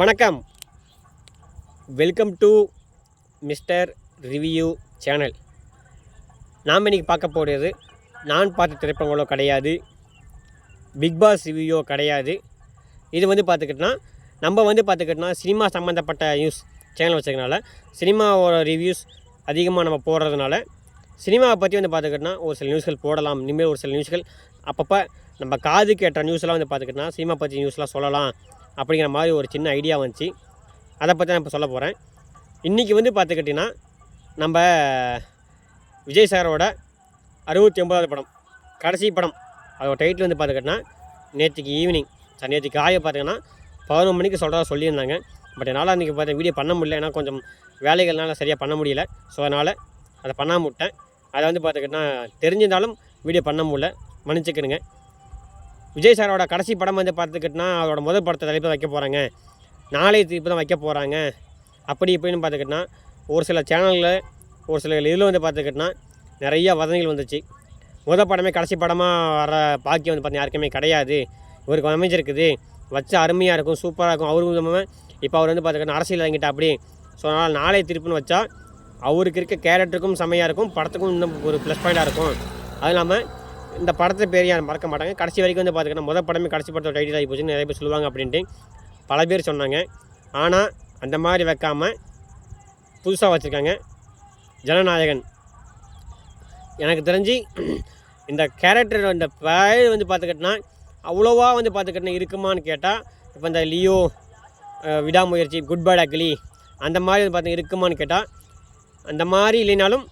வணக்கம். Welcome to mister review channel நாம் இன்றைக்கி பார்க்க போகிறது நான் பார்த்த திரைப்படங்களோ கிடையாது பிக் பாஸ் ரிவ்யூயோ கிடையாது. இது வந்து பார்த்துக்கிட்டோன்னா நம்ம வந்து பார்த்துக்கிட்டோன்னா சினிமா சம்மந்தப்பட்ட நியூஸ் சேனல் வச்சுருக்கனால சினிமாவோட ரிவ்யூஸ் அதிகமாக நம்ம போடுறதுனால சினிமாவை பற்றி வந்து பார்த்துக்கிட்டோன்னா ஒரு சில நியூஸ்கள் போடலாம். இனிமேல் ஒரு சில நியூஸ்கள் அப்பப்போ நம்ம காது கேட்ட நியூஸ்லாம் வந்து பார்த்துக்கிட்டோன்னா சினிமா பற்றி நியூஸ்லாம் சொல்லலாம். அப்படிங்கிற மாதிரி ஒரு சின்ன ஐடியா வந்துச்சு. அதை பற்றி நான் இப்போ சொல்ல போகிறேன் இன்றைக்கி வந்து பார்த்துக்கிட்டிங்கன்னா நம்ம விஜய் சாரோட அறுபத்தி ஒன்பதாவது படம் கடைசி படம் அதோட டைட்டில் வந்து பார்த்துக்கிட்டிங்கன்னா நேற்றுக்கு ஈவினிங் சார் நேற்றுக்கு காய பார்த்தீங்கன்னா பதினொன்று மணிக்கு சொல்கிறதா சொல்லியிருந்தாங்க. பட் என்னால் அன்றைக்கி பார்த்த வீடியோ பண்ண முடியல. ஏன்னா கொஞ்சம் வேலைகள்னால சரியாக பண்ண முடியல. ஸோ அதனால் அதை பண்ணாமல் விட்டேன். அதை வந்து பார்த்துக்கிட்டிங்கன்னா தெரிஞ்சிருந்தாலும் வீடியோ பண்ண முடியல. மன்னிச்சுக்கணுங்க விஜய் சாரோட கடைசி படம் வந்து பார்த்துக்கிட்டனா அவரோட முதல் படத்தை தலைப்பு வைக்க போகிறாங்க நாளை திருப்பி தான் வைக்க போகிறாங்க அப்படி இப்படின்னு பார்த்துக்கிட்டனா ஒரு சில சேனலில் ஒரு சில இதில் வந்து பார்த்துக்கிட்டனா நிறைய வதந்திகள் வந்துச்சு. முதல் படமே கடைசி படமாக வர பாக்கியம் வந்து பார்த்தீங்கன்னா யாருக்குமே கிடையாது. இவருக்கு அமைஞ்சிருக்குது வச்சு அருமையாக இருக்கும் சூப்பராக இருக்கும். அவரு விதமாக இப்போ அவர் வந்து பார்த்துக்கிட்டா அரசியல் இறங்கிட்டா அப்படி. ஸோ அதனால் நாளை திருப்புன்னு வச்சா அவருக்கு இருக்க கேரக்டருக்கும் செம்மையாக இருக்கும் படத்துக்கும் இன்னும் ஒரு ப்ளஸ் பாயிண்டாக இருக்கும். அது இல்லாமல் இந்த படத்தை பேர் யாரும் மறக்க மாட்டாங்க. கடைசி வரைக்கும் வந்து பார்த்துக்கிட்டா முதல் படமே கடைசி படத்தோட டைட்டில் ஆகி போச்சுன்னு நிறைய பேர் சொல்லுவாங்க அப்படின்ட்டு. பல பேர் சொன்னாங்க. ஆனால் அந்த மாதிரி வைக்காமல் புதுசாக வச்சுருக்காங்க ஜனநாயகன். எனக்கு தெரிஞ்சு இந்த கேரக்டர் இந்த பேர் வந்து பார்த்துக்கிட்டனா அவ்வளோவா வந்து பார்த்துக்கிட்டனா இருக்குமான்னு கேட்டால் இப்போ இந்த லியோ விடாமுயற்சி குட் பேட் அக்லி அந்த மாதிரி வந்து பார்த்து இருக்குமான்னு கேட்டால் அந்த மாதிரி இல்லைனாலும்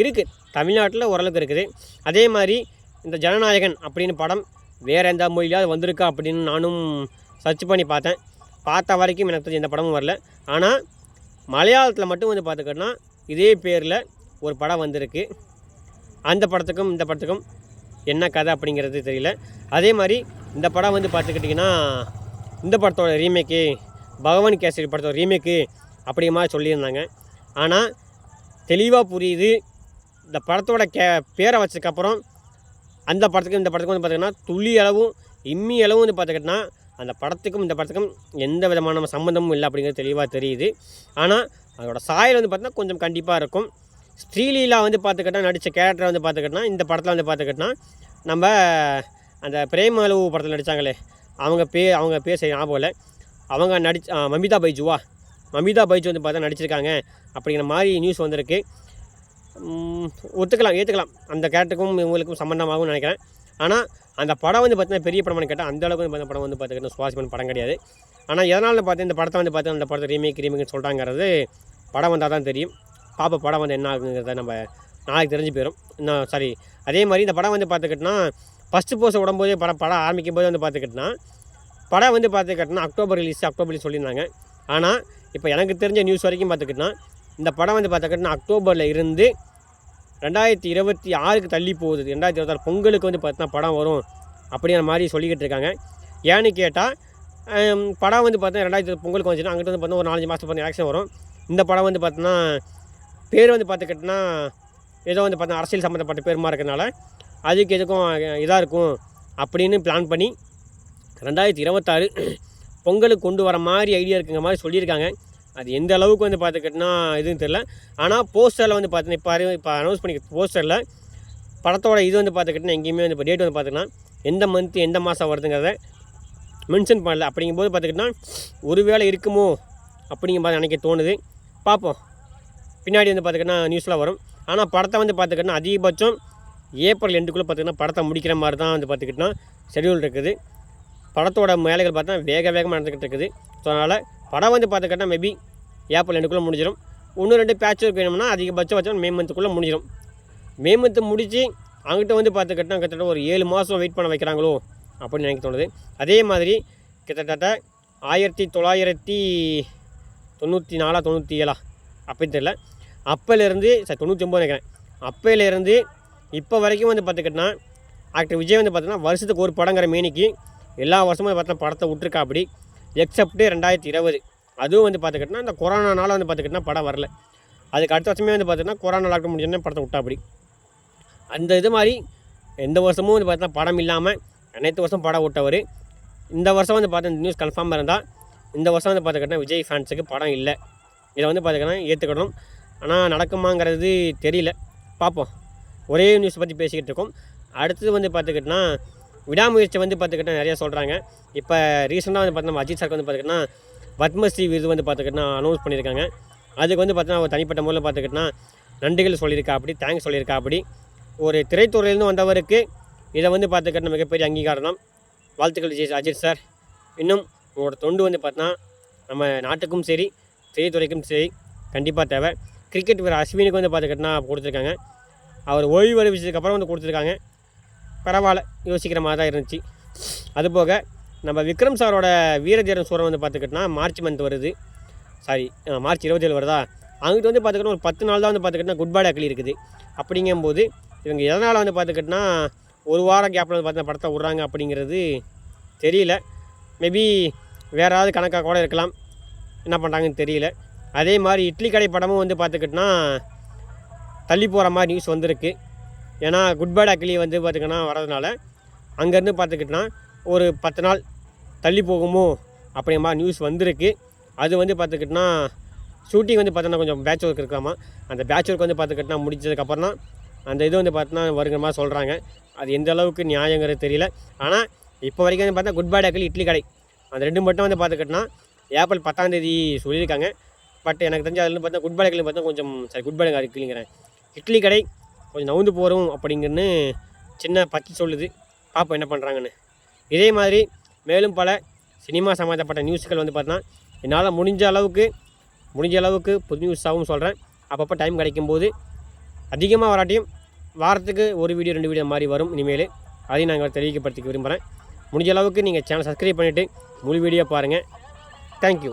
இருக்குது தமிழ்நாட்டில் ஓரளவுக்கு இருக்குது. அதே மாதிரி இந்த ஜனநாயகன் அப்படின்னு படம் வேறு எந்த மொழியிலாவது வந்திருக்கா அப்படின்னு நானும் சர்ச் பண்ணி பார்த்தேன். பார்த்த வரைக்கும் எனக்கு தெரிஞ்ச எந்த படமும் வரல. ஆனால் மலையாளத்தில் மட்டும் வந்து பார்த்துக்கிட்டோன்னா இதே பேரில் ஒரு படம் வந்திருக்கு. அந்த படத்துக்கும் இந்த படத்துக்கும் என்ன கதை அப்படிங்கிறது தெரியல. அதே மாதிரி இந்த படம் வந்து பார்த்துக்கிட்டிங்கன்னா இந்த படத்தோட ரீமேக்கு பகவான் கேசரி படத்தோட ரீமேக்கு அப்படிங்கிற மாதிரி சொல்லியிருந்தாங்க. ஆனால் தெளிவாக புரியுது. இந்த படத்தோட கே பேரை வச்சதுக்கப்புறம் அந்த படத்துக்கும் இந்த படத்துக்கும் வந்து பார்த்திங்கன்னா துளி அளவும் இம்மி அளவும் வந்து பார்த்துக்கிட்டோன்னா அந்த படத்துக்கும் இந்த படத்துக்கும் எந்த விதமான சம்மந்தமும் இல்லை அப்படிங்கிறது தெளிவாக தெரியுது. ஆனால் அதோட சாயல் வந்து பார்த்திங்கன்னா கொஞ்சம் கண்டிப்பாக இருக்கும். ஸ்ரீலீலா வந்து பார்த்துக்கிட்டா நடித்த கேரக்டரை வந்து பார்த்துக்கிட்டோன்னா இந்த படத்தில் வந்து பார்த்துக்கிட்டோன்னா நம்ம அந்த பிரேமலு படத்தில் நடித்தாங்களே அவங்க பே அவங்க பேர் சரி ஞாபகம் இல்லை. அவங்க நடிச்ச மமிதா பைஜுவா. மமிதா பைஜு வந்து பார்த்தா நடிச்சிருக்காங்க அப்படிங்கிற மாதிரி நியூஸ் வந்திருக்கு. ஒத்துக்கலாம் ஏற்றுக்கலாம் அந்த கேரக்டருக்கும் இவங்களுக்கும் சம்மந்தமாகவும் நினைக்கிறேன். ஆனால் அந்த படம் வந்து பார்த்தீங்கன்னா பெரிய படம்னு கேட்டால் அந்த அளவுக்கு வந்து பார்த்தா படம் வந்து பார்த்துக்கிட்டா சுவாரஸ்யமான படம் கிடையாது. ஆனால் எதனால் பார்த்து இந்த படத்தை வந்து பார்த்து அந்த படத்தை ரீமேக் ரீமேக்னு சொல்கிறாங்கிறது படம் வந்தால் தான் தெரியும். பாப்பா படம் வந்து என்ன ஆகுங்கிறத நம்ம நாளைக்கு தெரிஞ்சு போயிடும் இன்னும் சாரி அதே மாதிரி இந்த படம் வந்து பார்த்துக்கிட்டோன்னா ஃபஸ்ட்டு போஸ்ட் உடம்போதே படம் படம் ஆரம்பிக்கும் போது வந்து பார்த்துக்கிட்டோன்னா படம் வந்து பார்த்துக்கிட்டோன்னா அக்டோபர் ரிலீஸ் அக்டோபர் ரிலீஸ் சொல்லியிருந்தாங்க. ஆனால் இப்போ எனக்கு தெரிஞ்ச நியூஸ் வரைக்கும் பார்த்துக்கிட்டோன்னா இந்த படம் வந்து பார்த்துக்கிட்டோன்னா அக்டோபரில் இருந்து ரெண்டாயிரத்தி இருபத்தி ஆறுக்கு தள்ளி போகுது. ரெண்டாயிரத்தி இருபத்தாறு பொங்கலுக்கு வந்து பார்த்தீங்கன்னா படம் வரும் அப்படிங்கிற மாதிரி சொல்லிக்கிட்டு இருக்காங்க. ஏன்னு கேட்டால் படம் வந்து பார்த்தீங்கன்னா ரெண்டாயிரத்தி பொங்கலுக்கு வந்துச்சுன்னா அங்கிட்ட வந்து பார்த்தீங்கன்னா ஒரு நாலஞ்சு மாதத்துக்கு பார்த்தீங்கன்னா ஆக்ஷன் வரும். இந்த படம் வந்து பார்த்தீங்கன்னா பேர் வந்து பார்த்துக்கிட்டோன்னா ஏதோ வந்து பார்த்தா அரசியல் சம்மந்தப்பட்ட பேருமா இருக்கிறதுனால அதுக்கு எதுக்கும் இதாக இருக்கும் அப்படின்னு பிளான் பண்ணி ரெண்டாயிரத்தி இருபத்தாறு பொங்கலுக்கு கொண்டு வர மாதிரி ஐடியா இருக்குங்கிற மாதிரி சொல்லியிருக்காங்க. அது எந்த அளவுக்கு வந்து பார்த்துக்கிட்டோன்னா இதுன்னு தெரில ஆனால் போஸ்டரில் வந்து பார்த்தீங்கன்னா இப்போ அறி இப்போ அனௌன்ஸ் பண்ணி போஸ்டரில் படத்தோட இது வந்து பார்த்துக்கிட்டோன்னா எங்கேயுமே வந்து இப்போ டேட் வந்து பார்த்திங்கன்னா எந்த மந்த்து எந்த மாதம் வருதுங்கிறத மென்ஷன் பண்ணல. அப்படிங்கும்போது பார்த்துக்கிட்டோன்னா ஒருவேளை இருக்குமோ அப்படிங்கிற மாதிரி நினைக்க தோணுது. பார்ப்போம். பின்னாடி வந்து பார்த்துக்கிட்டா நியூஸ்லாம் வரும். ஆனால் படத்தை வந்து பார்த்துக்கிட்டா அதிகபட்சம் ஏப்ரல் எண்டுக்குள்ளே பார்த்திங்கன்னா படத்தை முடிக்கிற மாதிரி தான் வந்து பார்த்துக்கிட்டோன்னா ஷெடியூல் இருக்குது. படத்தோட வேலைகள் பார்த்தா வேக வேகமாக நடந்துக்கிட்டு இருக்குது. ஸோ அதனால் படம் வந்து பார்த்துக்கிட்டா மேபி ஏப்ரல் ரெண்டுக்குள்ளே முடிஞ்சிடும் ஒன்று ரெண்டு பேட்ச் ஒர்க் வேணும்னா அதிகபட்சம் வச்சோம் மே மந்த்துக்குள்ளே முடிஞ்சிடும் மே மந்த்து முடித்து அங்கிட்ட வந்து பார்த்துக்கிட்டா கிட்டத்தட்ட ஒரு ஏழு மாதம் வெயிட் பண்ண வைக்கிறாங்களோ அப்படின்னு எனக்கு தோணுது. அதே மாதிரி கிட்டத்தட்ட ஆயிரத்தி தொள்ளாயிரத்தி தொண்ணூற்றி நாலா தொண்ணூற்றி ஏழா? அப்படின்னு தெரியல. அப்போலேருந்து சார் தொண்ணூற்றி ஒம்பது நினைக்கிறேன். அப்போலேருந்து இப்போ வரைக்கும் வந்து பார்த்துக்கிட்டா ஆக்டர் விஜய் வந்து பார்த்தோன்னா வருஷத்துக்கு ஒரு படங்கிற மேனிக்கு எல்லா வருஷமும் பார்த்தா படத்தை விட்டுருக்கா அப்படி எக்ஸப்ட்டு ரெண்டாயிரத்தி இருபது. அதுவும் வந்து பார்த்துக்கிட்டா இந்த கொரோனானால வந்து பார்த்துக்கிட்டா படம் வரல. அதுக்கு அடுத்த வருஷமே வந்து பார்த்தீங்கன்னா கொரோனா லாக்டவுன் முடிஞ்சோடனே படத்தை விட்டா அப்படி. அந்த இது மாதிரி எந்த வருஷமும் வந்து பார்த்தா படம் இல்லாமல் அனைத்து வருஷம் படம் விட்டவர். இந்த வருஷம் வந்து பார்த்தா இந்த நியூஸ் கன்ஃபார்மாக இருந்தால் இந்த வருஷம் வந்து பார்த்துக்கிட்டா விஜய் ஃபேன்ஸுக்கு படம் இல்லை. இதை வந்து பார்த்துக்கிட்டா ஏற்றுக்கணும் ஆனால் நடக்குமாங்கிறது தெரியல. பார்ப்போம். ஒரே நியூஸ் பற்றி பேசிக்கிட்டு இருக்கோம். அடுத்தது வந்து பார்த்துக்கிட்டா விடாமுயற்சி வந்து பார்த்துக்கிட்டா நிறையா சொல்கிறாங்க இப்போ ரீசெண்டாக வந்து பார்த்தோன்னா அஜித் சாருக்கு வந்து பார்த்துக்கிட்டா பத்மஸ்ரீ விருது வந்து பார்த்துக்கிட்டா அனௌன்ஸ் பண்ணியிருக்காங்க. அதுக்கு வந்து பார்த்தோன்னா ஒரு தனிப்பட்ட முறையில் பார்த்துக்கிட்டா நன்றிகள் சொல்லியிருக்கா அப்படி தேங்க்ஸ் சொல்லியிருக்கா அப்படி. ஒரு திரைத்துறையிலேருந்து வந்தவருக்கு இதை வந்து பார்த்துக்கிட்டா மிகப்பெரிய அங்கீகாரம். தான் வாழ்த்துக்கள் விஜய் அஜித் சார் இன்னும் உங்களோட தொண்டு வந்து பார்த்தா நம்ம நாட்டுக்கும் சரி திரைத்துறைக்கும் சரி கண்டிப்பாக தேவை. கிரிக்கெட் வீரர் அஸ்வினுக்கு வந்து பார்த்துக்கிட்டா கொடுத்துருக்காங்க. அவர் ஓய்வு அறிவிச்சதுக்கப்புறம் வந்து கொடுத்துருக்காங்க. பரவாயில்ல யோசிக்கிற மாதிரி தான் இருந்துச்சு. அதுபோக நம்ம விக்ரம் சாரோட வீரதீரன் சூரம் வந்து பார்த்துக்கிட்டோன்னா மார்ச் மந்த் வருது. சாரி மார்ச் இருபத்தி ஏழு வருதா? அங்கிட்டு வந்து பார்த்துக்கிட்டா ஒரு பத்து நாள் தான் வந்து பார்த்துக்கிட்டா குட் பேட் அக்லி இருக்குது. அப்படிங்கும்போது இவங்க எதனால் வந்து பார்த்துக்கிட்டோன்னா ஒரு வாரம் கேப்பில் வந்து பார்த்தா படத்தை விட்றாங்க அப்படிங்கிறது தெரியல. மேபி வேறு ஏதாவது கணக்காக கூட இருக்கலாம். என்ன பண்ணுறாங்கன்னு தெரியல. அதே மாதிரி இட்லி கடை படமும் வந்து பார்த்துக்கிட்டோன்னா தள்ளி போகிற மாதிரி நியூஸ் வந்திருக்கு. ஏன்னா குட் பேட் வந்து பார்த்திங்கன்னா வரதுனால அங்கேருந்து பார்த்துக்கிட்டோன்னா ஒரு பத்து நாள் தள்ளி போகுமோ அப்படிமா நியூஸ் வந்திருக்கு. அது வந்து பார்த்துக்கிட்டோன்னா ஷூட்டிங் வந்து பார்த்தோன்னா கொஞ்சம் பேட்ச் ஒர்க் இருக்காமல் அந்த பேட்ச் ஒர்க் வந்து பார்த்துக்கிட்டோன்னா முடிச்சதுக்கப்புறம் தான் அந்த இது வந்து பார்த்தோன்னா வருங்கிற மாதிரி சொல்கிறாங்க அது எந்த அளவுக்கு நியாயங்கிறது தெரியல. ஆனால் இப்போ வரைக்கும் வந்து பார்த்தா குட் பேட் இட்லி கடை. அந்த ரெண்டு மட்டும் வந்து பார்த்துக்கிட்டோன்னா ஏப்ரல் பத்தாந்தேதி சொல்லியிருக்காங்க. பட் எனக்கு தெரிஞ்ச அதில் பார்த்தா குட் பேட் பார்த்தா கொஞ்சம் சரி குட் பேட் அக்லிங்கிறேன் இட்லி கடை கொஞ்சம் நவுந்து போகிறோம் அப்படிங்கன்னு சின்ன பச்சை சொல்லுது. பார்ப்போம் என்ன பண்ணுறாங்கன்னு இதே மாதிரி மேலும் பல சினிமா சம்மந்தப்பட்ட நியூஸ்கள் வந்து பார்த்தா என்னால் முடிஞ்ச அளவுக்கு முடிஞ்ச அளவுக்கு புது நியூஸாகவும் சொல்கிறேன் அப்பப்போ டைம் கிடைக்கும்போது அதிகமாக வராட்டியும் வாரத்துக்கு ஒரு வீடியோ ரெண்டு வீடியோ மாதிரி வரும் இனிமேல். அதையும் நாங்கள் தெரிவிக்கப்படுத்திக்க விரும்புகிறேன் முடிஞ்ச அளவுக்கு நீங்கள் சேனல் சப்ஸ்கிரைப் பண்ணிவிட்டு முழு வீடியோ பாருங்கள் தேங்க்யூ